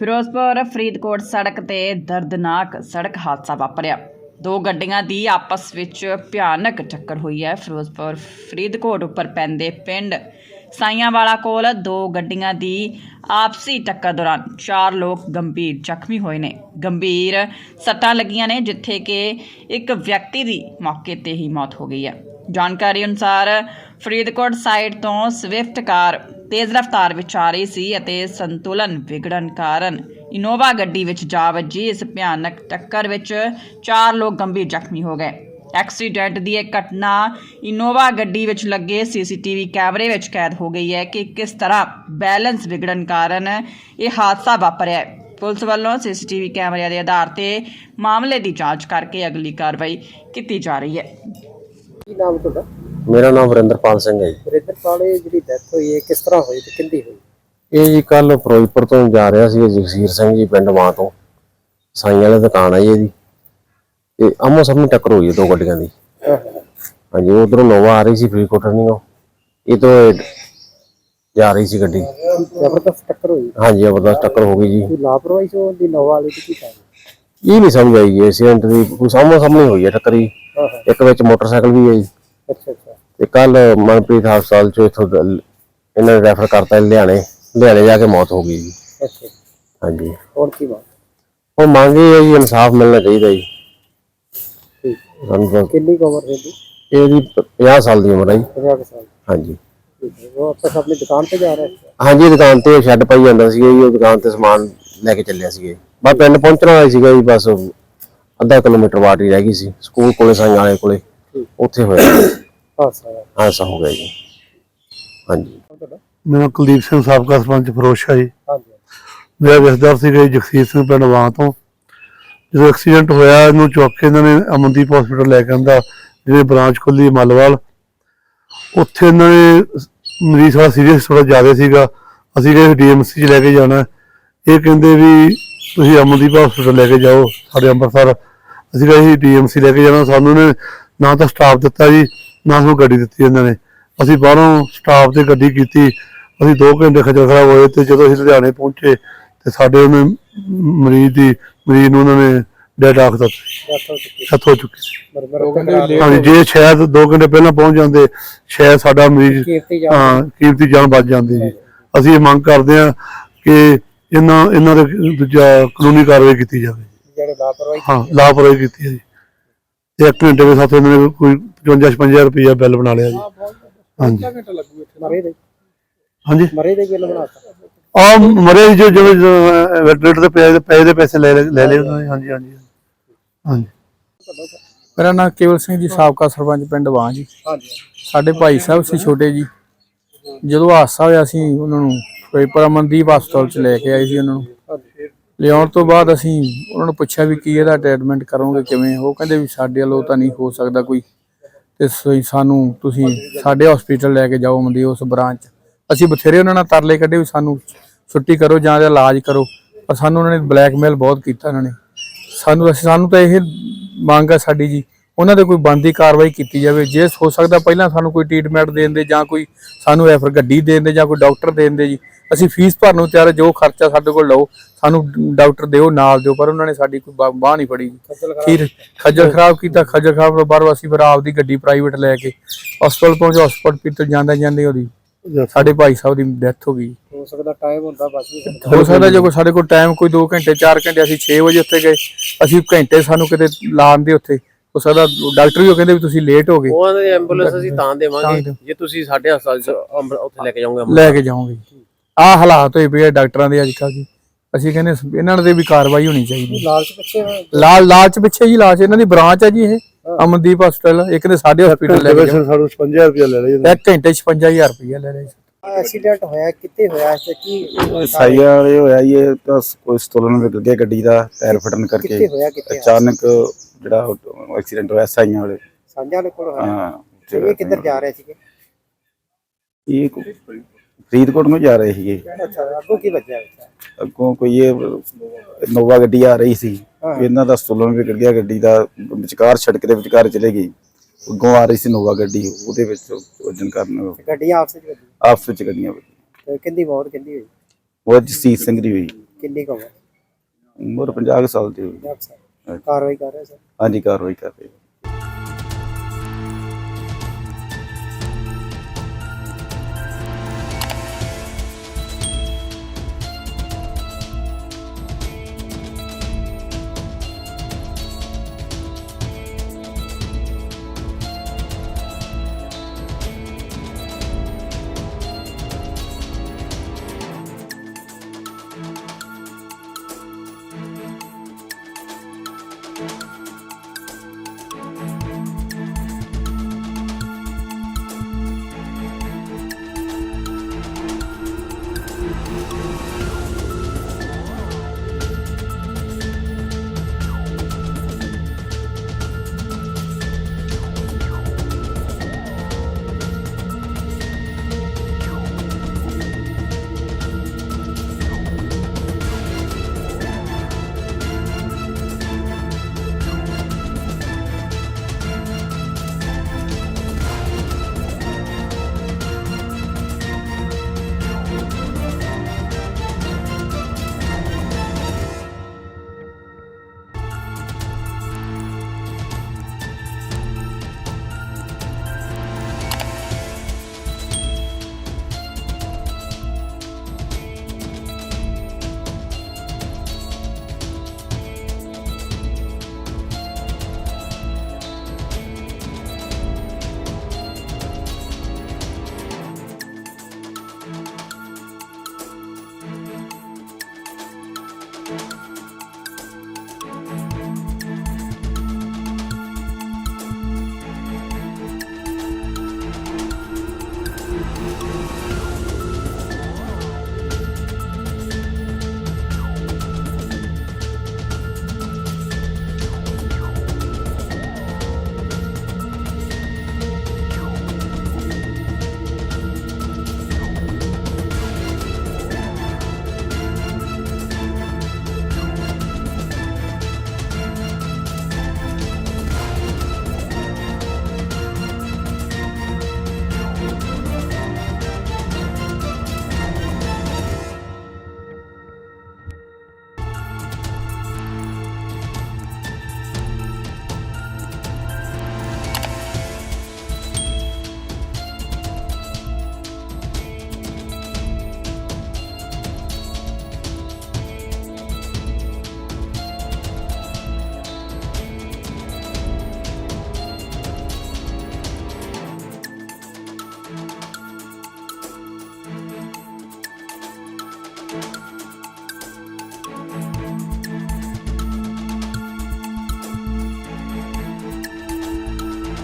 ਫਿਰੋਜ਼ਪੁਰ, ਫਰੀਦਕੋਟ ਸੜਕ ਤੇ ਦਰਦਨਾਕ ਸੜਕ ਹਾਦਸਾ ਵਾਪਰਿਆ। ਦੋ ਗੱਡੀਆਂ ਦੀ ਆਪਸ ਵਿੱਚ ਭਿਆਨਕ ਟੱਕਰ ਹੋਈ ਹੈ। ਫਿਰੋਜ਼ਪੁਰ, ਫਰੀਦਕੋਟ ਉੱਪਰ ਪੈਂਦੇ ਪਿੰਡ ਸਾਈਆਂਵਾਲਾ ਕੋਲ ਦੋ ਗੱਡੀਆਂ ਦੀ ਆਪਸੀ ਟੱਕਰ ਦੌਰਾਨ ਚਾਰ ਲੋਕ ਗੰਭੀਰ ਜ਼ਖਮੀ ਹੋਏ ਨੇ। ਗੰਭੀਰ ਸੱਟਾਂ ਲੱਗੀਆਂ ਨੇ, ਜਿੱਥੇ ਕਿ ਇੱਕ ਵਿਅਕਤੀ ਦੀ ਮੌਕੇ ਤੇ ਹੀ ਮੌਤ ਹੋ ਗਈ ਹੈ। ਜਾਣਕਾਰੀ ਅਨੁਸਾਰ ਫਰੀਦਕੋਟ ਸਾਈਡ ਤੋਂ ਸਵਿਫਟ ਕਾਰ ਤੇਜ਼ ਰਫ਼ਤਾਰ ਵਿੱਚ ਆ ਰਹੀ ਸੀ ਅਤੇ ਸੰਤੁਲਨ ਵਿਗੜਨ ਕਾਰਨ ਇਨੋਵਾ ਗੱਡੀ ਵਿੱਚ ਜਾ ਵੱਜੀ। ਇਸ ਭਿਆਨਕ ਟੱਕਰ ਵਿੱਚ ਚਾਰ ਲੋਕ ਗੰਭੀਰ ਜ਼ਖਮੀ ਹੋ ਗਏ। ਐਕਸੀਡੈਂਟ ਦੀ ਇਹ ਘਟਨਾ ਇਨੋਵਾ ਗੱਡੀ ਵਿੱਚ ਲੱਗੇ ਸੀਸੀਟੀਵੀ ਕੈਮਰੇ ਵਿੱਚ ਕੈਦ ਹੋ ਗਈ ਹੈ ਕਿ ਕਿਸ ਤਰ੍ਹਾਂ ਬੈਲੈਂਸ ਵਿਗੜਨ ਕਾਰਨ ਇਹ ਹਾਦਸਾ ਵਾਪਰਿਆ ਪੁਲਿਸ ਵੱਲੋਂ ਸੀਸੀਟੀਵੀ ਕੈਮਰਿਆਂ ਦੇ ਆਧਾਰ ਤੇ ਮਾਮਲੇ ਦੀ ਜਾਂਚ ਕਰਕੇ ਅਗਲੀ ਕਾਰਵਾਈ ਕੀਤੀ ਜਾ ਰਹੀ ਹੈ। ਕੀ ਨਾਮ ਤੁਹਾਡਾ? ਮੇਰਾ ਨਾਮ ਵਰਿੰਦਰਪਾਲ ਸਿੰਘ ਹੈ ਜੀ। ਵਰਿੰਦਰਪਾਲ ਇਹ ਜਿਹੜੀ ਡੈਥ ਹੋਈ ਹੈ ਕਿਸ ਤਰ੍ਹਾਂ ਹੋਈ ਤੇ ਕਿੰਦੀ ਹੋਈ? ਇਹ ਜੀ ਕੱਲ ਫਿਰੋਜ਼ਪੁਰ ਤੋਂ ਜਾ ਰਿਹਾ ਸੀ ਜਗਸੀਰ ਸਿੰਘ ਜੀ ਪਿੰਡ ਮਾਂ ਤੋਂ। ਸਾਈਂ ਵਾਲੇ ਦੁਕਾਨ ਜੀ ਇਹਦੀ। ਤੇ ਆਮੋ ਸਾਹਮਣੇ ਟੱਕਰ ਹੋਈ ਹੈ ਦੋ ਗੱਡੀਆਂ ਦੀ। ਹਾਂਜੀ ਉਧਰੋਂ ਨੋਵਾ ਆ ਰਹੀ ਸੀ ਫਰੀਦਕੋਟ ਨਹੀਂ ਉਹ ਇਹ ਤੋਂ ਜਾ ਰਹੀ ਸੀ ਗੱਡੀ। ਜ਼ਬਰਦਸਤ ਟੱਕਰ ਹੋਈ। ਹਾਂਜੀ ਜ਼ਬਰਦਸਤ ਟੱਕਰ ਹੋ ਗਈ ਜੀ। ਲਾਪਰਵਾਹੀ ਤੋਂ ਦੀ ਨੋਵਾ ਵਾਲੀ ਦੀ ਕੀ ਕਾਰਨ ਇਹ ਨਹੀਂ ਸਮਝ ਆਈ ਜੀ ਐਕਸੀਡੈਂਟ ਦੀ। ਕੋਈ ਸਾਹਮੋ ਸਾਹਮਣੇ ਹੋਈ ਹੈ ਟੱਕਰ ਇੱਕ ਵਿੱਚ ਮੋਟਰਸਾਈਕਲ ਵੀ ਹੈ ਜੀ। ਅੱਛਾ ਅੱਛਾ। ਤੇ ਕੱਲ ਮਨਪ੍ਰੀਤ ਹਸਪਤਾਲ ਚੋਂ ਇੱਥੋਂ ਇਹਨਾਂ ਨੇ ਰੈਫਰ ਕਰਤਾ ਲੁਧਿਆਣੇ ਲੁਧਿਆਣੇ ਜਾ ਕੇ ਮੌਤ ਹੋ ਗਈ ਜੀ। ਅੱਛਾ। ਹਾਂਜੀ। ਹੋਰ ਕੀ ਬਾਤ? ਉਹ ਮੰਗ ਹੈ ਜੀ ਇਨਸਾਫ ਮਿਲਣਾ ਚਾਹੀਦਾ ਜੀ। ਠੀਕ। ਕਿੰਨੀ ਕੁ ਉਮਰ ਰਹਿੰਦੀ ਇਹਦੀ 50 ਸਾਲ ਦੀ ਉਮਰ ਹੈ ਜੀ। 50 ਕੁ ਸਾਲ। ਹਾਂਜੀ। ਹੈ। ਉਹ ਆਪਸ ਆਪਣੀ ਦੁਕਾਨ ਤੇ ਜਾ ਰਿਹਾ ਸੀ? ਹਾਂਜੀ ਦੁਕਾਨ ਤੇ ਸ਼ੈੱਡ ਪਾਈ ਜਾਂਦਾ ਸੀਗਾ ਜੀ ਉਹ ਦੁਕਾਨ ਤੇ ਸਮਾਨ ਲੈ ਕੇ ਚੱਲਿਆ ਜੀ। ਬਸ ਪਿੰਡ ਪਹੁੰਚਣਾ ਸੀਗਾ ਜੀ ਬਸ ਅੱਧਾ ਕਿਲੋਮੀਟਰ ਬਾਟ ਹੀ ਰਹਿ ਗਈ ਸੀ। ਸਕੂਲ ਕੋਲੇ ਸਾਈਂ ਵਾਲੇ ਕੋਲੇ। ਉੱਥੇ ਹੋਇਆ। ਹਾਸਾ ਹੈ ਹਾਦਸਾ ਹੋ ਗਿਆ ਜੀ। ਹਾਂਜੀ। ਮੇਰਾ ਕੁਲਦੀਪ ਸਿੰਘ ਸਾਬਕਾ ਸਰਪੰਚ ਫਿਰੋਜ਼ਸ਼ਾਹ ਜੀ। ਹਾਂਜੀ। ਮੇਰਾ ਰਿਸ਼ਤੇਦਾਰ ਸੀਗਾ ਜੀ ਜਗਸੀਰ ਸਿੰਘ ਪਿੰਡ ਵਾਂ ਤੋਂ। ਜਦੋਂ ਐਕਸੀਡੈਂਟ ਹੋਇਆ ਇਹਨੂੰ ਚੁੱਕ ਕੇ ਇਹਨਾਂ ਨੇ ਅਮਨਦੀਪ ਹਸਪੀਟਲ ਲੈ ਕੇ ਆਂਦਾ ਜਿਹਦੇ ਬ੍ਰਾਂਚ ਖੁੱਲੀ ਮਲਵਾਲ। ਉੱਥੇ ਇਹਨਾਂ ਨੇ ਮਰੀਜ਼ ਥੋੜਾ ਸੀਰੀਅਸ ਥੋੜਾ ਜ਼ਿਆਦਾ ਸੀਗਾ। ਅਸੀਂ ਕਿਹਾ ਡੀਐਮਸੀ 'ਚ ਲੈ ਕੇ ਜਾਣਾ। ਇਹ ਕਹਿੰਦੇ ਵੀ ਤੁਸੀਂ ਅਮਨਦੀਪ ਹਸਪੀਟਲ ਲੈ ਕੇ ਜਾਓ ਸਾਡੇ ਅੰਮ੍ਰਿਤਸਰ। ਅਸੀਂ ਕਿਹਾ ਜੀ ਡੀਐਮਸੀ ਲੈ ਕੇ ਜਾਣਾ। ਸਾਨੂੰ ਨੇ ਨਾ ਤਾਂ ਸਟਾਫ ਦਿੱਤਾ ਜੀ ਨਾ ਸਾਨੂੰ ਗੱਡੀ ਦਿੱਤੀ ਇਹਨਾਂ ਨੇ। ਅਸੀਂ ਬਾਹਰੋਂ ਸਟਾਫ ਤੇ ਗੱਡੀ ਕੀਤੀ ਅਸੀਂ 2 ਘੰਟੇ ਖੱਜਲ ਖਰਾਬ ਹੋਏ ਤੇ ਜਦੋਂ ਅਸੀਂ ਲੁਧਿਆਣੇ ਪਹੁੰਚੇ ਤੇ ਸਾਡੇ ਉਹਨੇ ਮਰੀਜ਼ ਦੀ ਮਰੀਜ਼ ਨੂੰ ਉਹਨਾਂ ਨੇ ਡੈਡ ਆਖ ਦਿੱਤਾ। ਡੈਥ ਹੋ ਚੁੱਕੀ ਸੀ। ਹਾਂਜੀ ਜੇ ਸ਼ਾਇਦ 2 ਘੰਟੇ ਪਹਿਲਾਂ ਪਹੁੰਚ ਜਾਂਦੇ ਸ਼ਾਇਦ ਸਾਡਾ ਮਰੀਜ਼ ਹਾਂ ਕੀਮਤੀ ਜਾਨ ਬਚ ਜਾਂਦੀ ਜੀ। ਅਸੀਂ ਇਹ ਮੰਗ ਕਰਦੇ ਹਾਂ ਕਿ ਇਹਨਾਂ ਇਹਨਾਂ ਦੇ ਦੂਜਾ ਕਾਨੂੰਨੀ ਕਾਰਵਾਈ ਕੀਤੀ ਜਾਵੇ। ਜਿਹੜੇ ਲਾਪਰਵਾਹੀ ਹਾਂ ਲਾਪਰਵਾਹੀ ਕੀਤੀ ਹੈ ਜੀ ਤੇ ਇੱਕ ਘੰਟੇ ਦੇ ਸਾਥ ਇਹਨਾਂ ਨੇ ਕੋਈ 55 56 ਰੁਪਇਆ ਬਿੱਲ ਬਣਾ ਲਿਆ ਜੀ। ਹਾਂਜੀ। ਮਰੇ ਦੇ ਹਾਂਜੀ। ਮਰੇ ਦੇ ਬਿੱਲ ਬਣਾਤਾ ਆ ਮਰੇ ਜੋ ਜਿਵੇਂ ਵੈਟਰੇਟ ਦੇ ਪੈਸੇ ਦੇ ਪੈਸੇ ਦੇ ਪੈਸੇ ਲੈ ਲੈ ਲੈ ਲਏ ਉਹਨਾਂ ਨੇ। ਹਾਂਜੀ ਹਾਂਜੀ ਹਾਂਜੀ। ਮੇਰਾ ਨਾਮ ਕੇਵਲ ਸਿੰਘ ਜੀ ਸਾਬਕਾ ਸਰਪੰਚ ਪਿੰਡ ਵਾਂ ਜੀ। ਹਾਂਜੀ। ਸਾਡੇ ਭਾਈ ਸਾਹਿਬ ਸੀ ਛੋਟੇ ਜੀ। ਜਦੋਂ ਹਾਦਸਾ ਹੋਇਆ ਸੀ ਉਹਨਾਂ ਨੂੰ ਫਿਰੋਜ਼ਪੁਰ ਅਮਨਦੀਪ ਹਸਪਤਾਲ ਚ ਲੈ ਕੇ ਆਏ ਸੀ ਉਹਨਾਂ ਨੂੰ। ਲਿਆਉਣ ਤੋਂ ਬਾਅਦ ਅਸੀਂ ਉਹਨਾਂ ਨੂੰ ਪੁੱਛਿਆ ਵੀ ਕੀ ਇਹਦਾ ਟ੍ਰੀਟਮੈਂਟ ਕਰੋਗੇ, ਕਿਵੇਂ? ਉਹ ਕਹਿੰਦੇ ਵੀ ਸਾਡੇ ਵੱਲੋਂ ਤਾਂ ਨਹੀਂ ਹੋ ਸਕਦਾ ਕੋਈ। ਤੇ ਸਹੀ ਸਾਨੂੰ ਤੁਸੀਂ ਸਾਡੇ ਹਸਪੀਟਲ ਲੈ ਕੇ ਜਾਓ ਅਮਨਦੀਪ ਉਸ ਬ੍ਰਾਂਚ ਅਸੀਂ ਬਥੇਰੇ ਉਹਨਾਂ ਨਾਲ ਤਰਲੇ ਕੱਢੇ ਵੀ ਸਾਨੂੰ ਛੁੱਟੀ ਕਰੋ ਜਾਂ ਇਹਦਾ ਇਲਾਜ ਕਰੋ। ਪਰ ਸਾਨੂੰ ਉਹਨਾਂ ਨੇ ਬਲੈਕਮੇਲ ਬਹੁਤ ਕੀਤਾ ਉਹਨਾਂ ਨੇ। ਸਾਨੂੰ ਅਸੀਂ ਸਾਨੂੰ ਤਾਂ ਇਹ ਮੰਗ ਆ ਸਾਡੀ ਜੀ, ਉਹਨਾਂ ਦੇ ਕੋਈ ਬੰਦੀ ਕਾਰਵਾਈ ਕੀਤੀ ਜਾਵੇ। ਜੇ ਹੋ ਸਕਦਾ ਪਹਿਲਾਂ ਸਾਨੂੰ ਕੋਈ ਟ੍ਰੀਟਮੈਂਟ ਦੇਣ ਦੇ ਜਾਂ ਕੋਈ ਸਾਨੂੰ ਐਫਰ ਗੱਡੀ ਦੇਣ ਦੇ ਜਾਂ ਕੋਈ ਡਾਕਟਰ ਦੇਣ ਦੇ ਜੀ ਅਸੀਂ ਫੀਸ ਭਰਨ ਨੂੰ ਤਿਆਰ ਜੋ ਖਰਚਾ ਸਾਡੇ ਕੋਲ ਲਓ ਸਾਨੂੰ ਡਾਕਟਰ ਦਿਓ ਨਾਲ ਦਿਓ ਪਰ ਉਹਨਾਂ ਨੇ ਸਾਡੀ ਕੋਈ ਬਾਂਹ ਨਹੀਂ ਫੜੀ। ਜੀ ਖੱਜਲ ਖਰਾਬ ਫਿਰ ਖੱਜਲ ਖਰਾਬ ਕੀਤਾ ਖੱਜਲ ਖਰਾਬ ਤੋਂ ਬਾਅਦ ਅਸੀਂ ਫਿਰ ਆਪਦੀ ਗੱਡੀ ਪ੍ਰਾਈਵੇਟ ਲੈ ਕੇ ਹਸਪਤਾਲ ਪਹੁੰਚੇ ਹਸਪਤਾਲ ਪਿੱਤਲ ਜਾਂਦੇ ਜਾਂਦੇ ਉਹਦੀ ਸਾਡੇ ਭਾਈ ਸਾਹਿਬ ਦੀ ਡੈਥ ਹੋ ਗਈ। ਹੋ ਸਕਦਾ ਟਾਈਮ ਹੁੰਦਾ ਬਸ ਵੀ ਸਕਦਾ ਹੋ ਸਕਦਾ ਜੇ ਕੋਈ ਸਾਡੇ ਕੋਲ ਟਾਈਮ ਕੋਈ 2 ਘੰਟੇ 4 ਘੰਟੇ ਅਸੀਂ 6 ਵਜੇ ਉੱਥੇ ਗਏ ਅਸੀਂ ਘੰਟੇ ਸਾਨੂੰ ਕਿਤੇ ਲਾਣ ਦੇ ਉੱਥੇ ਹੋ ਸਕਦਾ ਡਾਕਟਰ ਵੀ ਉਹ ਕਹਿੰਦੇ ਵੀ ਤੁਸੀਂ ਲੇਟ ਹੋ ਗਏ। ਉਹਨਾਂ ਦੀ ਐਂਬੂਲੈਂਸ ਅਸੀਂ ਤਾਂ ਤਾਂ ਦੇਵਾਂਗੇ। ਜੇ ਤੁਸੀਂ ਸਾਡੇ ਹਸਪਤਾਲ ਚ ਉੱਥੇ ਲੈ ਕੇ ਜਾਓਗੇ ਲੈ ਕੇ ਜਾਓਗੇ। ਆਹ ਹਾਲਾਤ ਹੋਏ ਪਏ ਆ ਡਾਕਟਰਾਂ ਦੇ ਅੱਜ ਕੱਲ੍ਹ ਜੀ। ਅਸੀਂ ਕਹਿੰਦੇ ਇਹਨਾਂ ਦੇ ਵੀ ਕਾਰਵਾਈ ਹੋਣੀ ਚਾਹੀਦੀ ਲਾਲਚ ਪਿੱਛੇ। ਲਾਲ ਲਾਲਚ ਪਿੱਛੇ ਜੀ ਲਾਲਚ ਇਹਨਾਂ ਦੀ ਬ੍ਰਾਂਚ ਹੈ ਜੀ ਇਹ। ਅਮਨਦੀਪ ਹਸਪੀਟਲ ਇੱਕ ਦੇ ਸਾਡੇ ਹਸਪੀਟਲ ਲੈ ਜਾਓ ਸਾਨੂੰ 50 ਰੁਪਇਆ ਲੈ ਲਿਆ ਇੱਕ ਘੰਟੇ 'ਚ 55000 ਰੁਪਏ ਲੈ ਲਿਆ ਐਕਸੀਡੈਂਟ ਹੋਇਆ ਕਿੱਥੇ ਹੋਇਆ ਤੇ ਕੀ ਸਾਈਆ ਵਾਲੇ ਹੋਇਆ ਇਹ ਤਾਂ ਕੋਈ ਸਟੋਲਨ ਵਿਗੜ ਗਿਆ ਗੱਡੀ ਦਾ ਟਾਇਰ ਫਟਣ ਕਿੱਥੇ ਕਰਕੇ ਹੋਇਆ ਕਿੱਥੇ ਹੋਇਆ? ਅਚਾਨਕ ਜਿਹੜਾ ਐਕਸੀਡੈਂਟ ਹੋਇਆ ਸਾਈਆਂ ਵਾਲੇ। ਸਾਂਝਾ ਦੇ ਕੋਲ ਹੋਇਆ? ਹਾਂ ਇਹ ਕਿੱਧਰ ਜਾ ਰਹੇ ਸੀਗੇ? ਇਹ ਫਰੀਦਕੋਟ ਨੂੰ ਜਾ ਰਹੇ ਸੀਗੇ। ਅੱਛਾ ਅੱਗੋਂ ਕੀ ਕੋਈ ਇਹ ਨੋਵਾ ਗੱਡੀ ਆ ਰਹੀ ਸੀ। ਇਹਨਾਂ ਦਾ ਸਟੋਲਨ ਵਿਗੜ ਗਿਆ ਗੱਡੀ ਦਾ ਵਿਚਕਾਰ ਸੜਕ ਦੇ ਵਿਚਕਾਰ ਚਲੇ ਗਈ। ਅੱਗੋਂ ਆ ਰਹੀ ਸੀ ਨੋਵਾ ਗੱਡੀ ਉਹਦੇ ਵਿੱਚ ਵਜਨ ਕਾਰਨ। ਗੱਡੀਆਂ ਆਪਸ ਵਿੱਚ ਵੱਜੀਆਂ? ਆਪਸ ਵਿੱਚ ਗੱਡੀਆਂ ਵੱਜੀਆਂ। ਤੇ ਕਿੰਦੀ ਮੌਤ ਕਿੰਦੀ ਹੋਈ? ਉਹ ਜਸੀਤ ਸਿੰਘ ਦੀ ਹੋਈ। ਕਿੰਨੀ ਕੁ ਉਮਰ? ਉਮਰ 50 ਕੁ ਸਾਲ ਦੀ ਹੋਈ। ਕਾਰਵਾਈ ਕਰ ਰਹੇ ਸਰ? ਹਾਂਜੀ ਕਾਰਵਾਈ ਕਰ ਰਹੇ।